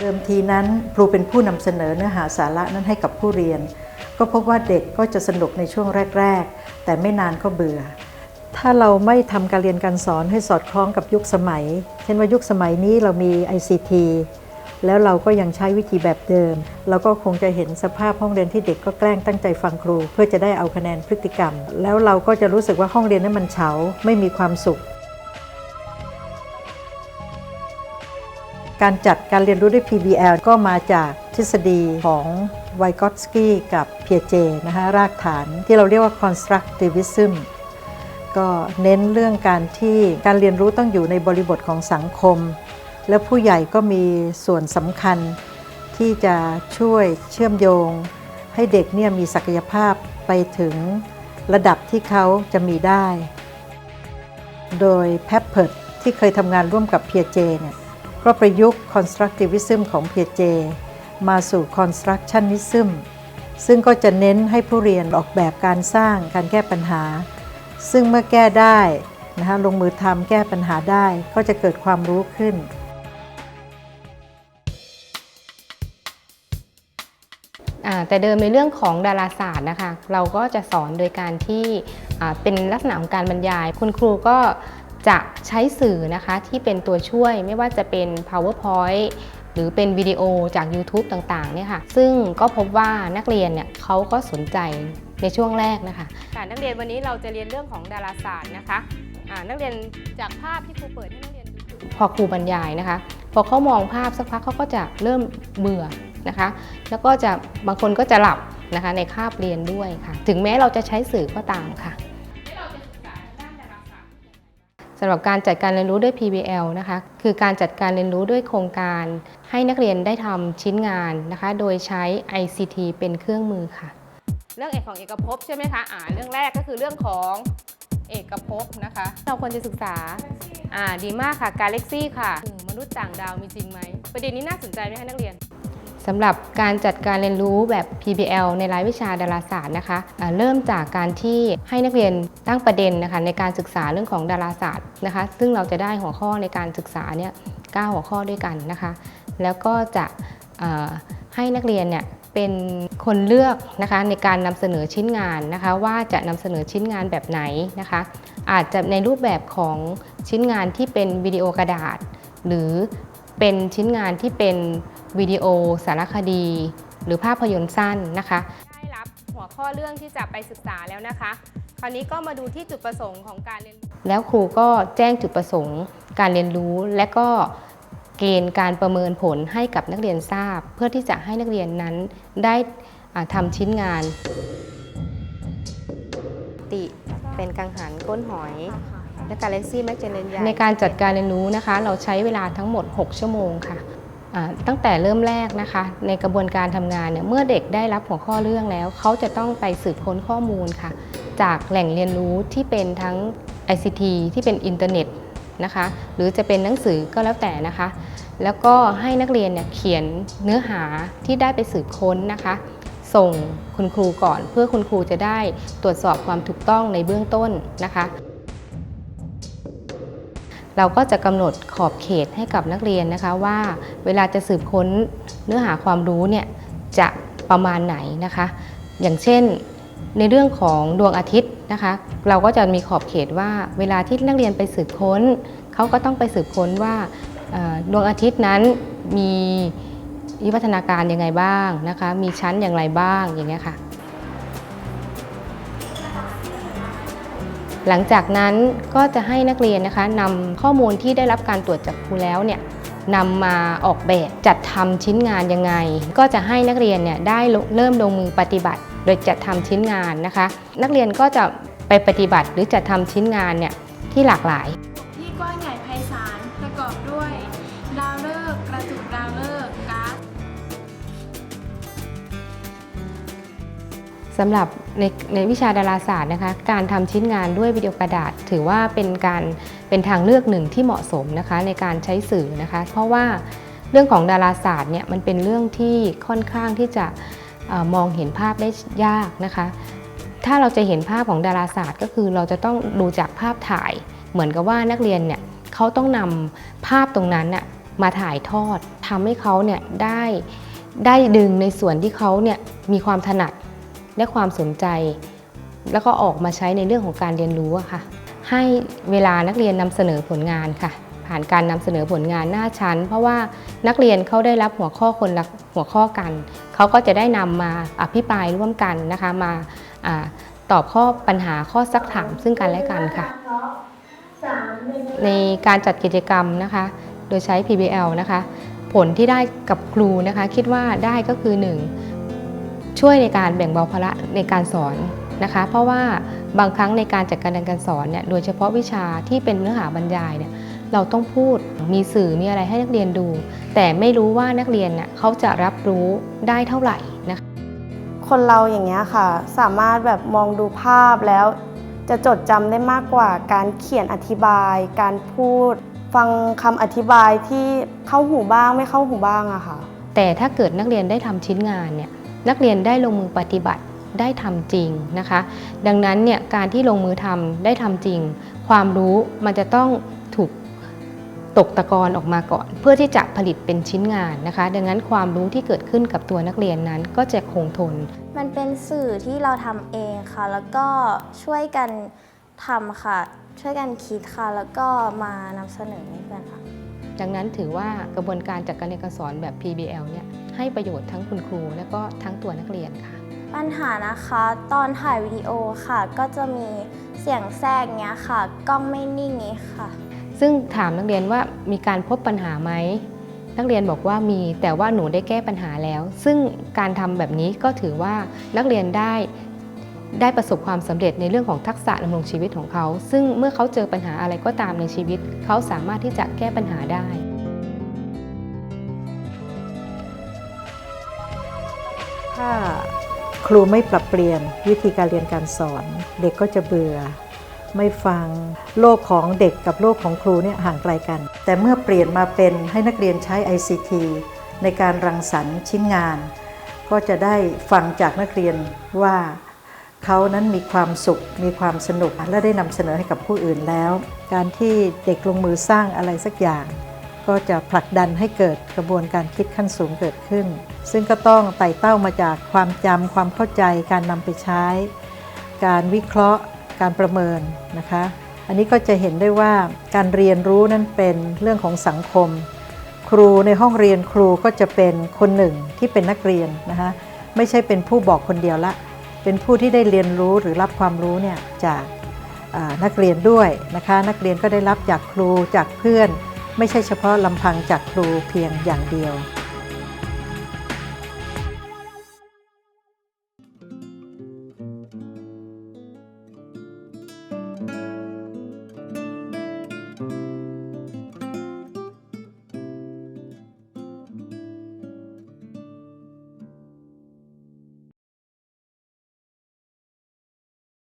เดิมทีนั้นครูเป็นผู้นำเสนอเนื้อหาสาระนั้นให้กับผู้เรียน ก็พบว่าเด็กก็จะสนุกในช่วงแรก ๆ แต่ไม่นานก็เบื่อ ถ้าเราไม่ทำการเรียนการสอนให้สอดคล้องกับยุคสมัย เช่นว่ายุคสมัยนี้เรามี ICT แล้วเราก็ยังใช้วิธีแบบเดิม เราก็คงจะเห็นสภาพห้องเรียนที่เด็กก็แกล้งตั้งใจฟังครู เพื่อจะได้เอาคะแนนพฤติกรรม แล้วเราก็จะรู้สึกว่าห้องเรียนนั้นมันเฉาไม่มีความสุข การจัดการเรียนรู้ด้วย PBL ก็มาจากทฤษฎีของไวกอตสกี้กับเพียเจนะคะรากฐานที่เราเรียกว่า constructivism ก็เน้นเรื่องการที่การเรียนรู้ต้องอยู่ในบริบทของสังคม และผู้ใหญ่ก็มีส่วนสำคัญที่จะช่วยเชื่อมโยง ให้เด็กเนี่ยมีศักยภาพไปถึงระดับที่เขาจะมีได้ โดยแพปเพิร์ดที่เคยทำงานร่วมกับเพียเจเนี่ย ก็ประยุกต์ constructivism ของเพียเจ มาสู่ constructionism ซึ่งก็จะเน้นให้ผู้เรียนออกแบบการสร้างการแก้ปัญหา ซึ่งเมื่อแก้ได้นะคะลงมือทำแก้ปัญหาได้ก็จะเกิดความรู้ขึ้น แต่เดิมในเรื่องของดาราศาสตร์นะคะ เราก็จะสอนโดยการที่เป็นลักษณะของการบรรยาย คุณครูก็ จะใช้สื่อนะคะที่เป็นตัวช่วยไม่ว่าจะเป็น powerpoint หรือเป็นวิดีโอจาก YouTube ต่างๆเนี่ยค่ะ ซึ่งก็พบว่านักเรียนเนี่ยเขาก็สนใจในช่วงแรกนะคะค่ะนักเรียนวันนี้เราจะเรียนเรื่องของดาราศาสตร์นะคะอ่านักเรียนจากภาพที่ครูเปิดให้นักเรียนดูพอครูบรรยายนะคะ พอเขามองภาพสักพักเขาก็จะเริ่มเบื่อนะคะ แล้วก็จะบางคนก็จะหลับนะคะในคาบเรียนด้วยค่ะ ถึงแม้เราจะใช้สื่อก็ตามค่ะ สำหรับการจัดการเรียนรู้ด้วย PBL นะคะคือการจัดการเรียนรู้ด้วยโครงการ ให้นักเรียนได้ทำชิ้นงานนะคะโดยใช้ ICT เป็นเครื่องมือค่ะ เรื่องเอกของเอกภพใช่ไหมคะอ่าเรื่องแรกก็คือเรื่องของเอกภพนะคะ เราควรจะศึกษาอ่าดีมากค่ะ Galaxy ค่ะอืมมนุษย์ต่างดาวมีจริงไหมประเด็นนี้น่าสนใจไหมคะนักเรียน สำหรับการจัดการเรียนรู้แบบ PBL ในรายวิชาดาราศาสตร์นะคะอ่าเริ่มจากการที่ให้นักเรียนตั้งประเด็นนะคะในการศึกษาเรื่องของดาราศาสตร์นะคะซึ่งเราจะได้หัวข้อในการศึกษาเนี่ย9หัวข้อด้วยกันนะคะแล้วก็จะให้นักเรียนเนี่ยเป็นคนเลือกนะคะในการนำเสนอชิ้นงานนะคะว่าจะนำเสนอชิ้นงานแบบไหนนะคะอาจจะในรูปแบบของชิ้นงานที่เป็นวิดีโอกระดาษ หรือ เป็นชิ้นงานที่เป็นวิดีโอ สารคดี หรือภาพยนตร์สั้นนะคะ ได้รับหัวข้อเรื่องที่จะไปศึกษาแล้วนะคะ คราวนี้ก็มาดูที่จุดประสงค์ของการเรียนรู้แล้วครูก็แจ้งจุดประสงค์ การเรียนรู้และก็เกณฑ์การประเมินผลให้กับนักเรียนทราบ เพื่อที่จะให้นักเรียนนั้นได้อ่าทำชิ้นงาน ติเป็นกังหันก้นหอย และกาแล็กซี่แมกเจเลนในการจัดการเรียนรู้นะคะ เราใช้เวลาทั้งหมด 6 ชั่วโมงค่ะตั้งแต่เริ่มแรกนะคะ ในกระบวนการทำงานเนี่ยเมื่อเด็กได้รับหัวข้อเรื่องแล้ว เขาจะต้องไปสืบค้นข้อมูลค่ะ จากแหล่งเรียนรู้ที่เป็นทั้ง ICT ที่เป็นอินเทอร์เน็ตนะคะ หรือจะเป็นหนังสือก็แล้วแต่นะคะ แล้วก็ให้นักเรียนเนี่ยเขียนเนื้อหาที่ได้ไปสืบค้นนะคะ ส่งคุณครูก่อน เพื่อคุณครูจะได้ตรวจสอบความถูกต้องในเบื้องต้นนะคะ เราก็จะกำหนดขอบเขตให้กับนักเรียนนะคะว่าเวลาจะสืบค้นเนื้อหาความรู้เนี่ยจะประมาณไหนนะคะ อย่างเช่นในเรื่องของดวงอาทิตย์นะคะ เราก็จะมีขอบเขตว่าเวลาที่นักเรียนไปสืบค้นเขาก็ต้องไปสืบค้นว่าดวงอาทิตย์นั้นมีวิวัฒนาการยังไงบ้างนะคะ มีชั้นอย่างไรบ้างอย่างเงี้ยค่ะ หลังจากนั้นก็จะให้นักเรียนนะคะนำข้อมูลที่ได้รับการตรวจจากครูแล้วเนี่ยนำมาออกแบบจัดทำชิ้นงานยังไง ก็จะให้นักเรียนเนี่ยได้ลงเริ่มลงมือปฏิบัติ โดยจัดทำชิ้นงานนะคะ นักเรียนก็จะไปปฏิบัติหรือจัดทำชิ้นงานเนี่ยที่หลากหลาย ที่กว้างใหญ่ไพศาลประกอบด้วยดาวฤกษ์กระจุกดาวฤกษ์ก๊าซสำหรับ ในในวิชาดาราศาสตร์นะคะการทำชิ้นงานด้วยวิดีโอกระดาษ ถือว่าเป็นการเป็นทางเลือกหนึ่งที่เหมาะสมนะคะในการใช้สื่อนะคะ เพราะว่าเรื่องของดาราศาสตร์เนี่ยมันเป็นเรื่องที่ค่อนข้างที่จะอมองเห็นภาพได้ยากนะคะ ถ้าเราจะเห็นภาพของดาราศาสตร์ก็คือเราจะต้องดูจากภาพถ่าย เหมือนกับว่านักเรียนเนี่ยเขาต้องนำภาพตรงนั้นน่ะมาถ่ายทอดทำให้เขาเนี่ยได้ได้ดึงในส่วนที่เขาเนี่ยมีความถนัด และความสนใจ แล้วก็ออกมาใช้ในเรื่องของการเรียนรู้อะค่ะ ให้เวลานักเรียนนำเสนอผลงานค่ะ ผ่านการนำเสนอผลงานหน้าชั้น เพราะว่านักเรียนเขาได้รับหัวข้อคนละหัวข้อกัน เขาก็จะได้นำมาอภิปรายร่วมกันนะคะมาอาตอบข้อปัญหาข้อซักถามซึ่งกันและกันค่ะ ในการจัดกิจกรรมนะคะ โดยใช้ PBL นะคะ ผลที่ได้กับครูนะคะ คิดว่าได้ก็คือ 1. ช่วยในการแบ่งเบาภาระในการสอนนะคะ เพราะว่าบางครั้งในการจัดการเรียนการสอนเนี่ยโดยเฉพาะวิชาที่เป็นเนื้อหาบรรยายเนี่ยเราต้องพูดมีสื่อมีอะไรให้นักเรียนดู แต่ไม่รู้ว่านักเรียนเนี่ยเขาจะรับรู้ได้เท่าไหร่นะคะคนเราอย่างเงี้ยค่ะ สามารถแบบมองดูภาพแล้ว จะจดจำได้มากกว่าการเขียนอธิบาย การพูด ฟังคำอธิบายที่เข้าหูบ้างไม่เข้าหูบ้างอะค่ะแต่ถ้าเกิดนักเรียนได้ทำชิ้นงานเนี่ย นักเรียนได้ลงมือปฏิบัติได้ทำจริงนะคะ ดังนั้นเนี่ยการที่ลงมือทำได้ทำจริง ความรู้มันจะต้องถูกตกตะกอนออกมาก่อน เพื่อที่จะผลิตเป็นชิ้นงานนะคะ ดังนั้นความรู้ที่เกิดขึ้นกับตัวนักเรียนนั้นก็จะคงทน มันเป็นสื่อที่เราทำเองค่ะ แล้วก็ช่วยกันทำค่ะ ช่วยกันคิดค่ะ แล้วก็มานำเสนอให้เพื่อนค่ะ ดังนั้นถือว่ากระบวนการจัดการเรียนการสอนแบบ PBL เนี่ยให้ประโยชน์ทั้งคุณครู และก็ทั้งตัวนักเรียนค่ะ ปัญหานะคะตอนถ่ายวิดีโอค่ะ ก็จะมีเสียงแทรกเงี้ยค่ะกล้องไม่นิ่งนี้ค่ะ ซึ่งถามนักเรียนว่ามีการพบปัญหาไหมนักเรียนบอกว่ามีแต่ว่าหนูได้แก้ปัญหาแล้ว ซึ่งการทำแบบนี้ก็ถือว่านักเรียนได้ ได้ประสบความสำเร็จในเรื่องของทักษะดำรงชีวิตของเขา ซึ่งเมื่อเขาเจอปัญหาอะไรก็ตามในชีวิต เขาสามารถที่จะแก้ปัญหาได้ ถ้าครูไม่ปรับเปลี่ยนวิธีการเรียนการสอน เด็กก็จะเบื่อ ไม่ฟังโลกของเด็กกับโลกของครูเนี่ยห่างไกลกัน แต่เมื่อเปลี่ยนมาเป็นให้นักเรียนใช้ ICT ในการรังสรรค์ชิ้นงาน ก็จะได้ฟังจากนักเรียนว่า เขานั้นมีความสุข มีความสนุก และได้นำเสนอให้กับผู้อื่นแล้ว การที่เด็กลงมือสร้างอะไรสักอย่าง ก็จะผลักดันให้เกิดกระบวนการคิดขั้นสูงเกิดขึ้น ซึ่งก็ต้องไต่เต้ามาจากความจำความเข้าใจ การนำไปใช้ การวิเคราะห์ การประเมินนะคะ อันนี้ก็จะเห็นได้ว่าการเรียนรู้นั้นเป็นเรื่องของสังคม ครูในห้องเรียนครูก็จะเป็นคนหนึ่งที่เป็นนักเรียนนะคะไม่ใช่เป็นผู้บอกคนเดียวละ เป็นผู้ที่ได้เรียนรู้หรือรับความรู้เนี่ยจากนักเรียนด้วยนะคะ นักเรียนก็ได้รับจากครูจากเพื่อน ไม่ใช่เฉพาะลำพังจากครูเพียงอย่างเดียว